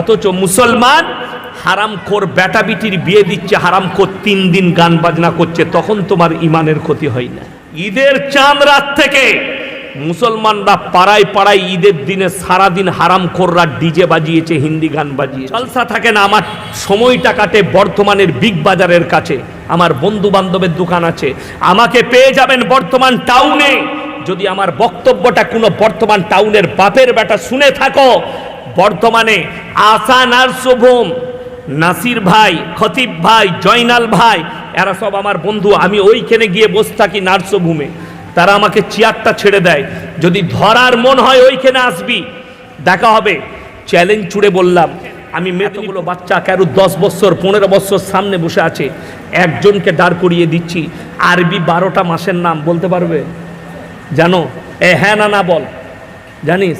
অথচ মুসলমান হারাম খোর বেটা বিটির বিয়ে দিচ্ছে হারাম খোর তিন দিন গান বাজনা করছে, তখন তোমার ইমানের ক্ষতি হয় না। ঈদের চাঁদ রাত থেকে মুসলমানরা পাড়ায় পাড়ায় ঈদের দিনে সারাদিন হারাম খোররা ডিজে বাজিয়েছে, হিন্দি গান বাজিয়ে জলসা থাকে না, আমার সময়টা কাটে বর্তমানের বিগ বাজারের কাছে। আমার বন্ধু বান্ধবের দোকান আছে। আমাকে পেয়ে যাবেন বর্তমান টাউনে। যদি আমার বক্তব্যটা কোনো বর্তমান টাউনের বাপের বেটা শুনে থাকো বর্তমানে আশা নার্সভূম নাসির ভাই, খতিব ভাই, জয়নাল ভাই, এরা সব আমার বন্ধু, আমি ওইখানে গিয়ে বসে থাকি নার্সভূমে। তারা আমাকে চেয়ারটা ছেড়ে দেয়। যদি ধরার মন হয় ওইখানে আসবি। দেখা হবে। চ্যালেঞ্জ ছুড়ে বললাম, আমি মেয়েগুলো বাচ্চা কারও দশ বছর, পনেরো বছর সামনে বসে আছে, একজনকে দাঁড় করিয়ে দিচ্ছি। আরবি বারোটা মাসের নাম, বলতে পারবে? জানো? এ হ্যাঁ না না বল। জানিস?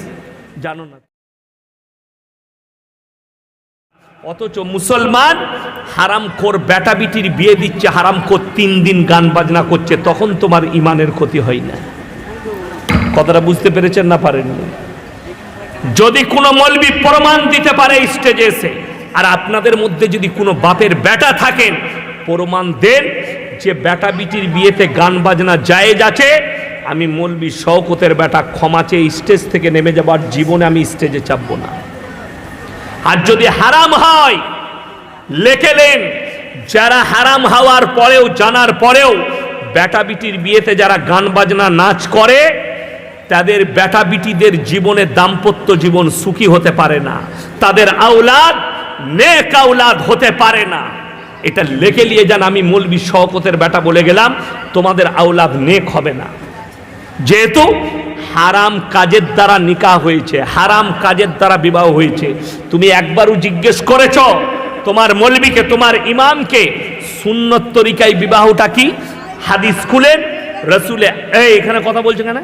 জানো না। অথচ মুসলমান হারাম খোর বেটা বিটির বিয়ে দিচ্ছে হারাম খোর তিন দিন গান বাজনা করছে, তখন তোমার ইমানের ক্ষতি হয় না। কথাটা বুঝতে পেরেছেন না পারেননি? যদি কোনো মলবি প্রমাণ দিতে পারে স্টেজে এসে, আর আপনাদের মধ্যে যদি কোনো বাপের বেটা থাকেন, প্রমাণ দেন যে বেটা বিটির বিয়েতে গান বাজনা জায়েজ আছে, আমি মলবি শওকতের বেটা ক্ষমা চেয়ে স্টেজ থেকে নেমে যাবার জীবনে আমি স্টেজে চাপবো না। আর যদি হারাম হয় লেখেলেন যারা হারাম হওয়ার পরেও, জানার পরেও, বেটা বিটির বিয়েতে যারা গান বাজনা, নাচ করে, তাদের বেটা বিটিদের জীবনে দাম্পত্য জীবন সুখী হতে পারে না। তাদের আওলাদ নেক আওলাদ হতে পারে না। এটা লেখে নিয়ে যান, আমি মৌলবি শওকতের বেটা বলে গেলাম, তোমাদের আওলাদ নেক হবে না। যেহেতু হারাম কাজের দ্বারা নিকাহ হয়েছে, হারাম কাজের দ্বারা বিবাহ হয়েছে। তুমি একবারও জিজ্ঞেস করেছ, তোমার মলবিকে, তোমার ইমামকে, সুন্নত তরিকায় বিবাহটা কি? হাদিস খুলেন, রসুলে এখানে কথা বলছে কেন?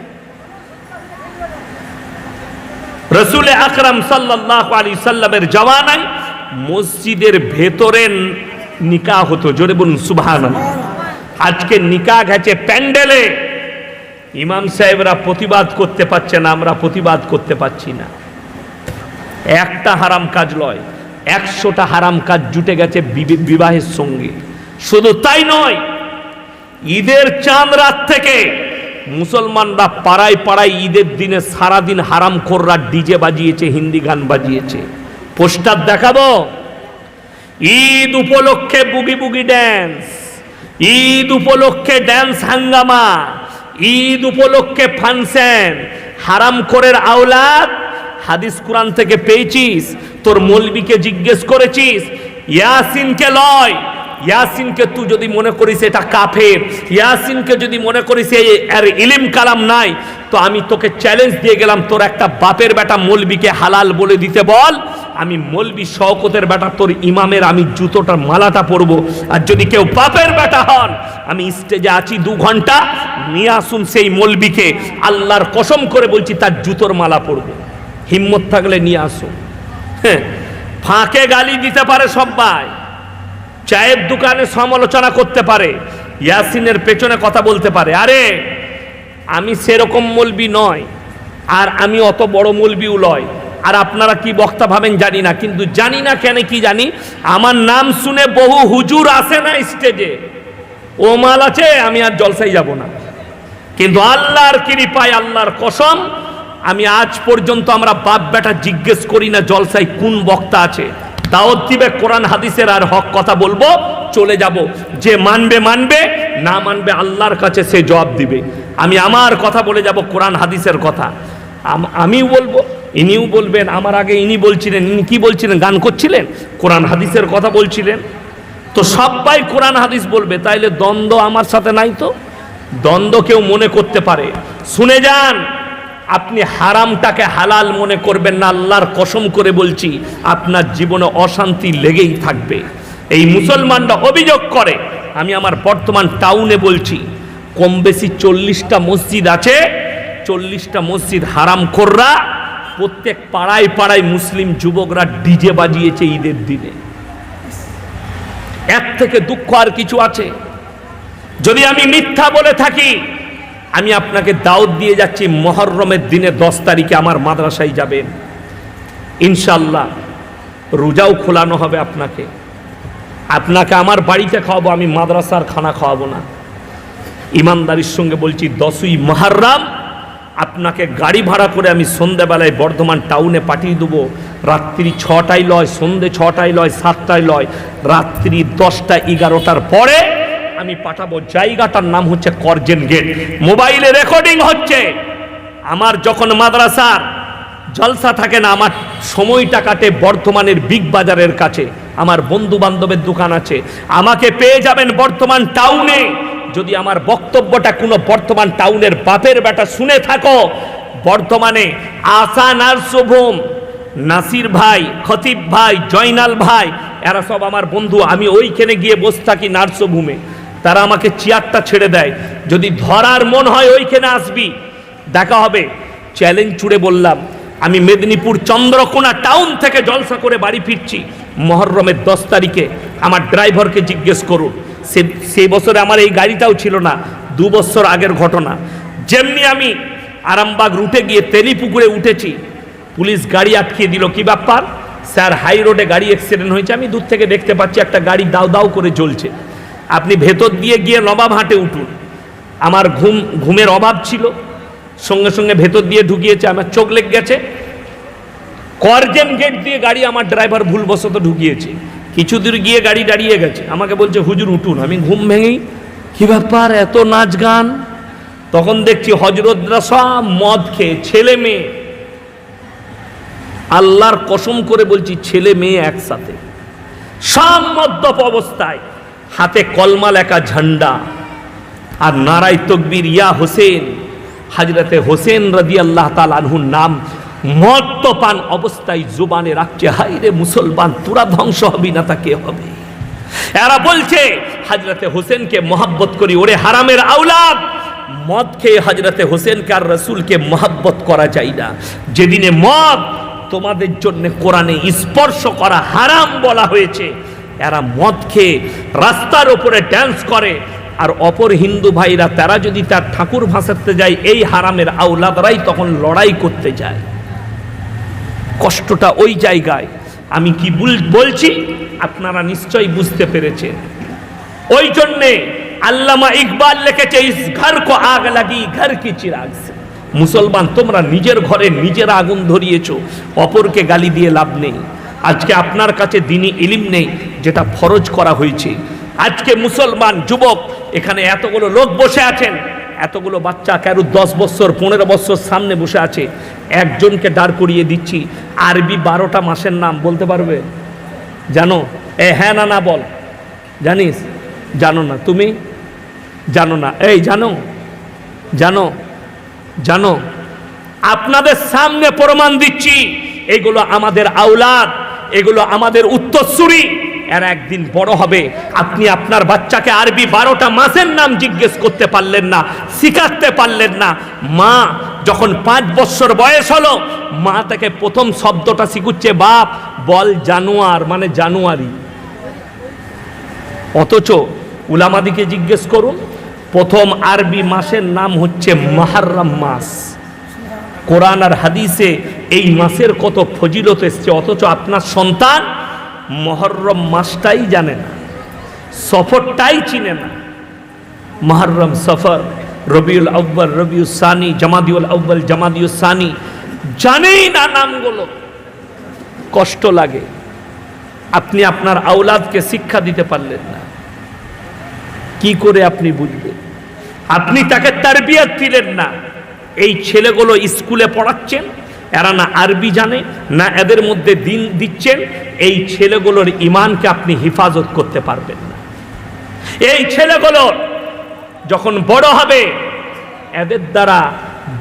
রসুলে আকরাম সাল্লাহ আলী সাল্লামের জওয়ানায় মসজিদের ভেতরে নিকা হতো। জোরে বলুন সুবহান আজকে নিকা গেছে প্যান্ডেলে। ইমাম সাহেবরা প্রতিবাদ করতে পারছে না, আমরা প্রতিবাদ করতে পারছি না। একটা হারাম কাজ লয়, একশোটা হারাম কাজ জুটে গেছে বিবে- বিবাহের সঙ্গে। শুধু তাই নয়, ঈদের চাঁদ রাত থেকে মুসলমানরা পাড়ায় পাড়ায় ঈদের দিনে সারাদিন হারাম খোররা ডিজে বাজিয়েছে, হিন্দি গান বাজিয়েছে। পোস্টার দেখাবো? ঈদ উপলক্ষে বুগি বুগি ড্যান্স ঈদ উপলক্ষে ড্যান্স হাঙ্গামা ঈদ উপলক্ষে ফাংশন হারাম করের আওলাদ, হাদিস কোরআন থেকে পেয়েছিস, তোর মলবিকে জিজ্ঞেস করেছিস, ইয়াসিনকে লয়, ইয়াসিনকে তুই যদি মনে করিস এটা কাফের, ইয়াসিনকে যদি মনে করিস এর ইলিম কালাম নাই, তো আমি তোকে চ্যালেঞ্জ দিয়ে গেলাম, তোর একটা বাপের বেটা মলবিকে হালাল বলে দিতে বল। আমি মলবি শওকতের বেটা, তোর ইমামের আমি জুতোটার মালাটা পরবো। আর যদি কেউ পাপের বেটা হন, আমি স্টেজে আছি দু ঘণ্টা, নিয়ে আসুন সেই মলবিকে। আল্লাহর কসম করে বলছি, তার জুতোর মালা পরবো। হিম্মত থাকলে নিয়ে আসুন। হ্যাঁ ফাঁকে গালি দিতে পারে সবাই। চায়ের দোকানে সমালোচনা করতে পারে। ইয়াসিনের পেছনে কথা বলতে পারে। আরে, আমি সেরকম মলবি নয়, আর আমি অত বড় মলবিও লয়। আর আপনারা কি বক্তা ভাবেন জানি না, কিন্তু জানি না কেন কি জানি, আমার নাম শুনে বহু হুজুর আসে না স্টেজে ও মাল আছে, আমি আর জলসাই যাব না। কিন্তু আল্লাহর কৃপায়, আল্লাহর কসম, আমি আজ পর্যন্ত আমরা বাপ বেটা জিজ্ঞেস করি না জলসায় কোন বক্তা আছে। দাওয়াত দিবে, কোরআন, হাদিসের আর হক কথা বলব, চলে যাব। যে মানবে মানবে, না মানবে আল্লাহর কাছে সে জবাব দিবে। আমি আমার কথা বলে যাব, কোরআন, হাদিসের কথা। আম- বলব ইনিও বলবেন, আমার আগে ইনি বলছিলেন, ইনি কি বলছিলেন, গান করছিলেন? কোরআন হাদিসের কথা বলছিলেন। তো সবাই কোরআন হাদিস বলবে, তাইলে দ্বন্দ্ব আমার সাথে নাই তো? দ্বন্দ্ব কেউ মনে করতে পারে। শুনে যান, আপনি হারামটাকে হালাল মনে করবেন না, আল্লাহর কসম করে বলছি, আপনার জীবনে অশান্তি লেগেই থাকবে। এই মুসলমানরা অভিযোগ করে, আমি আমার বর্তমান টাউনে বলছি কম বেশি চল্লিশটা মসজিদ আছে, চল্লিশটা মসজিদ হারাম কররা প্রত্যেক পাড়ায় পাড়ায় মুসলিম যুবকরা ডিজে বাজিয়েছে ঈদের দিনে। এক থেকে দুঃখ আর কিছু আছে? যদি আমি মিথ্যা বলে থাকি, আমি আপনাকে দাওয়াত দিয়ে যাচ্ছি, মহরমের দিনে দশ তারিখে আমার মাদ্রাসায় যাবেন। ইনশাল্লাহ রোজাও খোলানো হবে আপনাকে। আপনাকে আমার বাড়িতে খাওয়াবো, আমি মাদ্রাসার খানা খাওয়াবো না। ইমানদারির সঙ্গে বলছি, দশই মহারাম আপনাকে গাড়ি ভাড়া করে আমি সন্ধেবেলায় বর্ধমান টাউনে পাঠিয়ে দেবো। রাত্রি ছটায় লয়, সন্ধে ছটায় লয়, সাতটায় লয়। রাত্রি দশটা, এগারোটার পরে আমি পাঠাবো। জায়গাটার নাম হচ্ছে করজেন গেট। মোবাইলে রেকর্ডিং হচ্ছে। আমার যখন মাদ্রাসার জলসা থাকে না, আমার সময়টা কাটে বর্ধমানের বিগ বাজারের কাছে। আমার বন্ধু বান্ধবের দোকান আছে। আমাকে পেয়ে যাবেন বর্তমান টাউনে। যদি আমার বক্তব্যটা কোনো বর্তমান টাউনের বাপের বেটা শুনে থাকো, বর্তমানে আশা নার্সভূম নাসির ভাই, খতিব ভাই, জয়নাল ভাই, এরা সব আমার বন্ধু, আমি ওইখানে গিয়ে বসে থাকি নার্সভূমে তারা আমাকে চেয়ারটা ছেড়ে দেয়। যদি ধরার মন হয় ওইখানে আসবি। দেখা হবে। চ্যালেঞ্জ চুড়ে বললাম, আমি মেদিনীপুর চন্দ্রকোনা টাউন থেকে জলসা করে বাড়ি ফিরছি। মহরমের দশ তারিখে আমার ড্রাইভারকে জিজ্ঞেস করুন। সে সেই বছরে আমার এই গাড়িটাও ছিল না, দু বছর আগের ঘটনা। যেমনি আমি আরামবাগ রুটে গিয়ে তেলিপুকুরে উঠেছি, পুলিশ গাড়ি আটকিয়ে দিল, কি ব্যাপার? স্যার, হাই রোডে গাড়ি অ্যাক্সিডেন্ট হয়েছে, আমি দূর থেকে দেখতে পাচ্ছি একটা গাড়ি দাও দাও করে চলছে আপনি ভেতর দিয়ে গিয়ে নবাব হাটে উঠুন। আমার ঘুম, ঘুমের অভাব ছিল, সঙ্গে সঙ্গে ভেতর দিয়ে ঢুকিয়েছে, আমার চোখ লেগে গেছে। করজেন গেট দিয়ে গাড়ি আমার ড্রাইভার ভুলবশত ঢুকিয়েছে। কিছু দূর গিয়ে গাড়ি দাঁড়িয়ে গেছে। আমাকে বলছে, হুজুর, উঠুন। আমি ঘুম ভেঙেই, কি ব্যাপার, এত নাচ গান? তখন দেখছি হজরতরা সব মদ খেয়ে, ছেলে মেয়ে। আল্লাহর কসম করে বলছি, ছেলে মেয়ে একসাথে। সব মদ্যপ অবস্থায়, হাতে কলমা লেখা ঝান্ডা আর নারায় তকবির, ইয়া হোসেন। হাজরতে হোসেন রদি আল্লাহ তাল আনহুর নাম মদ্যপান অবস্থায় জুবানে রাখছে। হাই রে মুসলমান তোরা ধ্বংস হবি না তা কে হবে? এরা বলছে, হাজরতে হোসেনকে মহাব্বত করি, ওরে হারামের আউলাদ মদ খেয়ে হজরতে হোসেনকে আর রসুলকে মহাব্বত করা যায় না। যেদিনে মদ তোমাদের জন্য কোরআনে স্পর্শ করা হারাম বলা হয়েছে, এরা মদ খেয়ে রাস্তার ওপরে ড্যান্স করে। আর অপর হিন্দু ভাইরা, তারা যদি তার ঠাকুর ভাসাতে যায়, এই হারামের আউলাদরাই তখন লড়াই করতে যায়। কষ্টটা ওই জায়গায়। আমি কি বলছি? আপনারা নিশ্চয়ই বুঝতে পেরেছেন। ওই জন্যে আল্লামা ইকবাল লিখেছে, ইস ঘর কো আগ লাগি, ঘর কি চিরাগ মুসলমান, তোমরা নিজের ঘরে নিজের আগুন ধরিয়েছ, অপরকে গালি দিয়ে লাভ নেই। আজকে আপনার কাছে দিনই ইলিম নেই, যেটা ফরজ করা হয়েছে। আজকে মুসলমান, যুবক, এখানে এতগুলো লোক বসে আছেন এতগুলো বাচ্চা কারও দশ বছর, পনেরো বছর সামনে বসে আছে। একজনকে দাঁড় করিয়ে দিচ্ছি। আরবি বারোটা মাসের নাম বলতে পারবে? জানো? এ হ্যাঁ না না বল। জানিস? জানো না। তুমি? জানো না। এই, জানো? জানো? জানো? আপনাদের সামনে প্রমাণ দিচ্ছি। এগুলো আমাদের আওলাদ, এগুলো আমাদের উত্তরসূরি। এর একদিন বড় হবে। আপনি আপনার বাচ্চাকে আরবি বারোটা মাসের নাম জিজ্ঞেস করতে পারলেন না, শিখাতে পারলেন না। মা যখন পাঁচ বছর বয়স হলো, মা তাকে প্রথম শব্দটা শিখুচ্ছে, বাপ, বল জানুয়ার মানে জানুয়ারি। অথচ উলামাদিকে জিজ্ঞেস করুন, প্রথম আরবি মাসের নাম হচ্ছে মাহারম মাস। কোরআন আর হাদিসে এই মাসের কত ফজিলত এসছে, অথচ আপনার সন্তান মহরম মাসটাই জানে না, সফরটাই চিনে না। মহরম সফর, রবিউল আব্বাল রবিউল সানি, জামাদিউল আব্বাল জামাদিউল সানি, জানেই না নামগুলো। কষ্ট লাগে, আপনি আপনার আওলাদকে শিক্ষা দিতে পারলেন না। কি করে আপনি বুঝবেন? আপনি তাকে তার তারবিয়াত দিলেন না। এই ছেলেগুলো স্কুলে পড়াচ্ছেন এরা না আরবি জানে, না এদের মধ্যে দিন দিচ্ছেন, এই ছেলেগুলোর ইমানকে আপনি হেফাজত করতে পারবেন না। এই ছেলেগুলোর যখন বড় হবে, এদের দ্বারা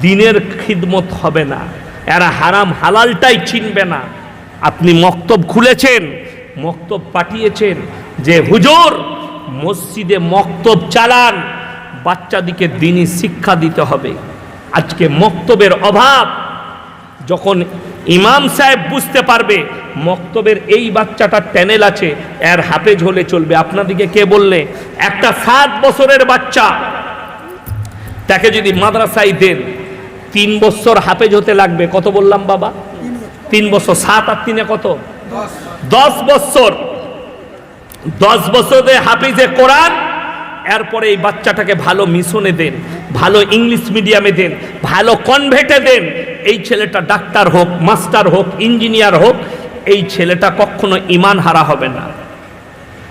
দিনের খিদমত হবে না, এরা হারাম হালালটাই চিনবে না। আপনি মক্তব খুলেছেন, মক্তব পাঠিয়েছেন যে, হুজুর, মসজিদে মক্তব চালান, বাচ্চাদিকে দিনই শিক্ষা দিতে হবে। আজকে মক্তবের অভাব যখন ইমাম সাহেব বুঝতে পারবে মক্তবের এই বাচ্চাটা ট্যানেল আছে এর হাফেজ হলে চলবে। আপনাদিকে কে বললে? একটা সাত বছরের বাচ্চা। তাকে যদি মাদ্রাসায় দেন তিন বছর হাফেজ হতে লাগবে। কত বললাম বাবা? তিন বছর। সাত আর তিনে কত? দশ বছর। দশ বছরে হাফিজে কোরআন এরপরে এই বাচ্চাটাকে ভালো মিশনে দেন, ভালো ইংলিশ মিডিয়ামে দেন, ভালো কনভেটে দেন। এই ছেলেটা ডাক্তার হোক, মাস্টার হোক, ইঞ্জিনিয়ার হোক, এই ছেলেটা কখনো ইমান হারা হবে না।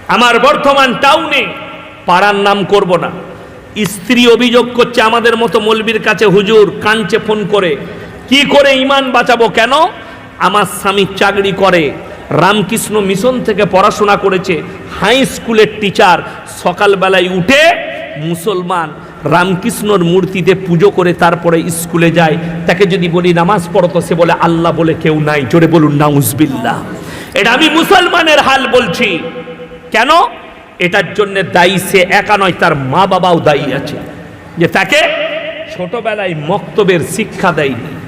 আমার বর্তমান টাউনে পাড়ার নাম করব না। স্ত্রী অভিযোগ করছে আমাদের মতো মলবির কাছে হুজুর কাঞ্চে ফোন করে। কি করে ইমান বাঁচাবো কেন? আমার স্বামী চাকরি করে। রামকৃষ্ণ মিশন থেকে পড়াশোনা করেছে। হাই স্কুলের টিচার। সকালবেলায় উঠে মুসলমান রামকৃষ্ণর মূর্তিতে পুজো করে তারপরে স্কুলে যায়। তাকে যদি বলি, নামাজ পড়ো তো, সে বলে, আল্লাহ বলে কেউ নাই। জোরে বলুন, নাউজবিল্লাহ। এটা আমি মুসলমানের হাল বলছি। কেন? এটার জন্য দায়ী সে একা নয়, তার মা বাবাও দায়ী আছে। যে তাকে ছোটবেলায় মক্তবের শিক্ষা দেয়নি।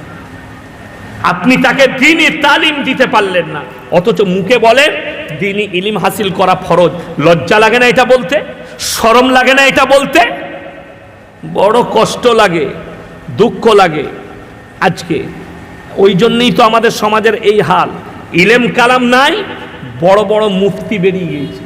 আপনি তাকে দিনই তালিম দিতে পারলেন না। অথচ মুখে বলেন দিনই ইলিম হাসিল করা ফরজ। লজ্জা লাগে না এটা বলতে? সরম লাগে না এটা বলতে? বড় কষ্ট লাগে, দুঃখ লাগে আজকে। ওই জন্যই তো আমাদের সমাজের এই হাল। ইলেম কালাম নাই, বড় বড় মুফতি বেরিয়ে গিয়েছে।